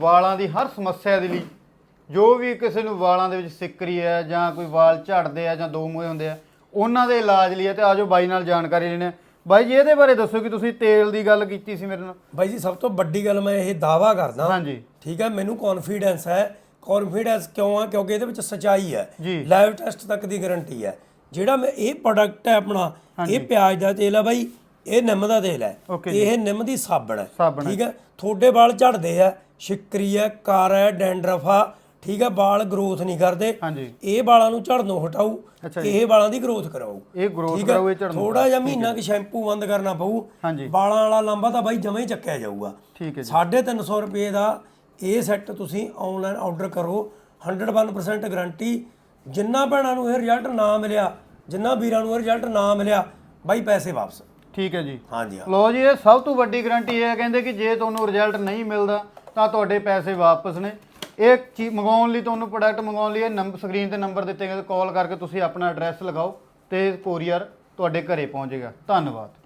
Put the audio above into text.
ਵਾਲਾਂ ਦੀ ਹਰ ਸਮੱਸਿਆ ਦੇ ਲਈ ਜੋ ਵੀ ਕਿਸੇ ਨੂੰ ਵਾਲਾਂ ਦੇ ਵਿੱਚ ਸਿੱਕਰੀ ਹੈ ਜਾਂ ਕੋਈ ਵਾਲ ਝੜਦੇ ਆ ਜਾਂ ਦੋ ਮੂਹੇ ਹੁੰਦੇ ਆ ਉਹਨਾਂ ਦੇ ਇਲਾਜ ਲਈ ਹੈ ਤੇ ਆਜੋ ਬਾਈ ਨਾਲ ਜਾਣਕਾਰੀ ਲੈਣੇ ਆ। ਬਾਈ ਜੀ ਇਹਦੇ ਬਾਰੇ ਦੱਸੋ ਕਿ ਤੁਸੀਂ ਤੇਲ ਦੀ ਗੱਲ ਕੀਤੀ ਸੀ ਮੇਰੇ ਨਾਲ। ਬਾਈ ਜੀ ਸਭ ਤੋਂ ਵੱਡੀ ਗੱਲ ਮੈਂ ਇਹ ਦਾਵਾ ਕਰਦਾ। ਹਾਂਜੀ। ਠੀਕ ਹੈ ਮੈਨੂੰ ਕੌਨਫੀਡੈਂਸ ਹੈ। ਕੌਨਫੀਡੈਂਸ ਕਿਉਂ ਆ? ਕਿਉਂਕਿ ਇਹਦੇ ਵਿੱਚ ਸਚਾਈ ਹੈ। ਲਾਈਵ ਟੈਸਟ ਤੱਕ ਦੀ ਗਾਰੰਟੀ ਹੈ। ਜਿਹੜਾ ਮੈਂ ਇਹ ਪ੍ਰੋਡਕਟ ਹੈ ਆਪਣਾ ਇਹ ਪਿਆਜ਼ ਦਾ ਤੇਲ ਹੈ ਬਾਈ। ਇਹ ਨਿੰਮ ਦਾ ਤੇਲ ਹੈ। ਇਹ ਨਿੰਮ ਦੀ ਸਾਬਣ ਹੈ। ਠੀਕ ਹੈ? ਤੁਹਾਡੇ ਵਾਲ ਝੜਦੇ ਆ ਸ਼ਿਕਰੀ ਹੈ ਕਾਰ ਹੈ ਡੈਂਡਰਫ ਆ ਠੀਕ ਹੈ? ਵਾਲ ਗਰੋਥ ਨਹੀਂ ਕਰਦੇ। ਇਹ ਵਾਲਾਂ ਨੂੰ ਝੜਨੋਂ ਹਟਾਊ ਇਹ ਵਾਲਾਂ ਦੀ ਗਰੋਥ ਕਰਾਊ ਇਹ ਗਰੋਥ ਕਰਾਓ ਇਹ ਝੜਨ। ਥੋੜਾ ਜਿਹਾ ਮਹੀਨਾ ਕਿ ਸ਼ੈਂਪੂ ਬੰਦ ਕਰਨਾ ਪਊ। ਵਾਲਾਂ ਵਾਲਾ ਲੰਬਾ ਤਾਂ ਬਾਈ ਜਮਾਂ ਹੀ ਚੱਕਿਆ ਜਾਊਗਾ। ਠੀਕ ਹੈ ਜੀ। 350 ਰੁਪਏ ਦਾ ਇਹ ਸੈੱਟ ਤੁਸੀਂ ਆਨਲਾਈਨ ਆਰਡਰ ਕਰੋ। 101% ਗਾਰੰਟੀ ਜਿੰਨਾ ਭੈਣਾਂ ਨੂੰ ਇਹ ਰਿਜ਼ਲਟ ਨਾ ਮਿਲਿਆ ਜਿੰਨਾ ਵੀਰਾਂ ਨੂੰ ਇਹ ਰਿਜ਼ਲਟ ਨਾ ਮਿਲਿਆ ਬਾਈ ਪੈਸੇ ਵਾਪਸ। ਠੀਕ ਹੈ ਜੀ। ਹਾਂਜੀ ਹਾਂ। ਲੋ ਜੀ ਇਹ ਸਭ ਤੋਂ ਵੱਡੀ ਗਾਰੰਟੀ ਇਹ ਹੈ ਕਹਿੰਦੇ ਕਿ ਜੇ ਤੁਹਾਨੂੰ ਰਿਜ਼ਲਟ ਨਹੀਂ ਮਿਲਦਾ ਤਾਂ ਤੁਹਾਡੇ ਪੈਸੇ ਵਾਪਸ ਨੇ। ਇਹ ਚੀਜ਼ ਮੰਗਾਉਣ ਲਈ ਤੁਹਾਨੂੰ ਪ੍ਰੋਡਕਟ ਮੰਗਾਉਣ ਲਈ ਇਹ ਨੰਬਰ ਸਕਰੀਨ ਤੇ ਨੰਬਰ ਦਿੱਤੇ ਗਏ ਕਾਲ ਕਰਕੇ ਤੁਸੀਂ ਆਪਣਾ ਐਡਰੈਸ ਲਗਾਓ ਤੇ ਕੋਰੀਅਰ ਤੁਹਾਡੇ ਘਰੇ ਪਹੁੰਚੇਗਾ। ਧੰਨਵਾਦ।